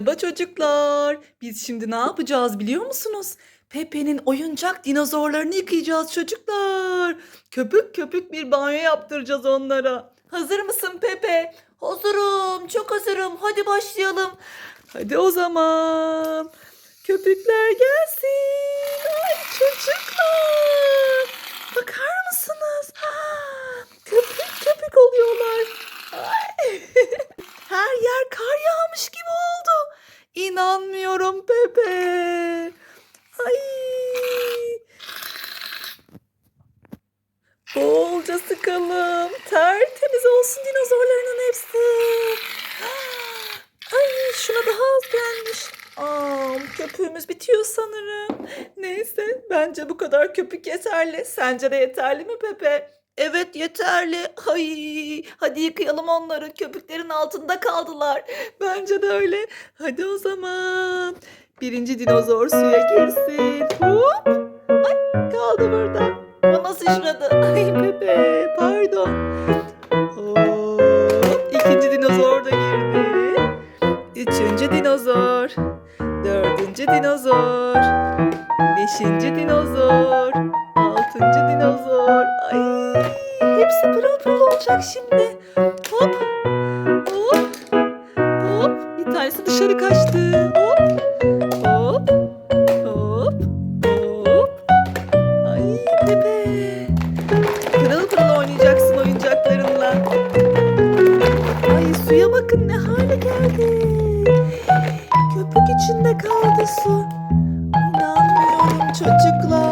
Merhaba çocuklar. Biz şimdi ne yapacağız biliyor musunuz? Pepe'nin oyuncak dinozorlarını yıkayacağız çocuklar. Köpük köpük bir banyo yaptıracağız onlara. Hazır mısın Pepe? Hazırım, çok hazırım. Hadi başlayalım. Hadi o zaman. Köpükler gelsin. Ay çocuklar. Bakar mısınız? Ha, köpük köpük oluyorlar. Ay. Her yer kar yağmış gibi oldu. İnanmıyorum Pepe. Ay. Bolca sıkalım. Tertemiz olsun dinozorlarının hepsi. Ay şuna daha az gelmiş. Aa, köpüğümüz bitiyor sanırım. Neyse bence bu kadar köpük yeterli. Sence de yeterli mi Pepe? Evet yeterli. Ay, hadi yıkayalım onları. Köpüklerin altında kaldılar. Bence de öyle. Hadi o zaman. Birinci dinozor suya girsin. Hop. Ay kaldı burada. Bu nasıl sıçradı? Dinozor. Beşinci dinozor. Altıncı dinozor. Ay, hepsi pırıl pırıl olacak şimdi. Hop, hop, hop. Bir tanesi dışarı kaçtı. Hop, içinde kaldı su. İnanmıyorum çocuklar.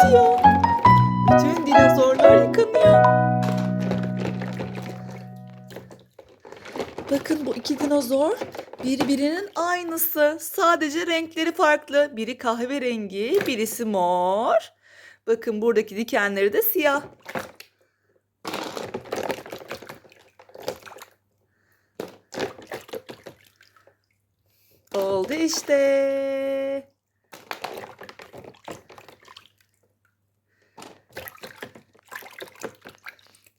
Bitiyor. Bütün dinozorlar yıkanıyor. Bakın bu iki dinozor birbirinin aynısı. Sadece renkleri farklı. Biri kahverengi, birisi mor. Bakın buradaki dikenleri de siyah. Oldu işte.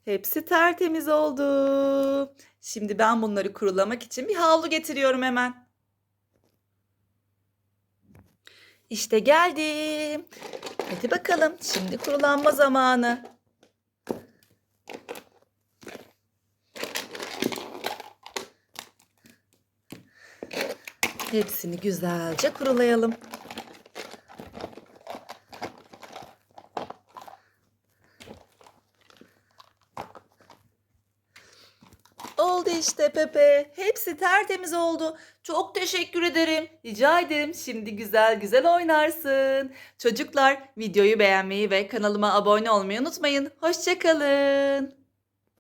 Hepsi tertemiz oldu. Şimdi ben bunları kurulamak için bir havlu getiriyorum hemen. İşte geldim. Hadi bakalım. Şimdi kurulanma zamanı. Hepsini güzelce kurulayalım. Oldu işte Pepe. Hepsi tertemiz oldu. Çok teşekkür ederim. Rica ederim. Şimdi güzel güzel oynarsın. Çocuklar videoyu beğenmeyi ve kanalıma abone olmayı unutmayın. Hoşçakalın.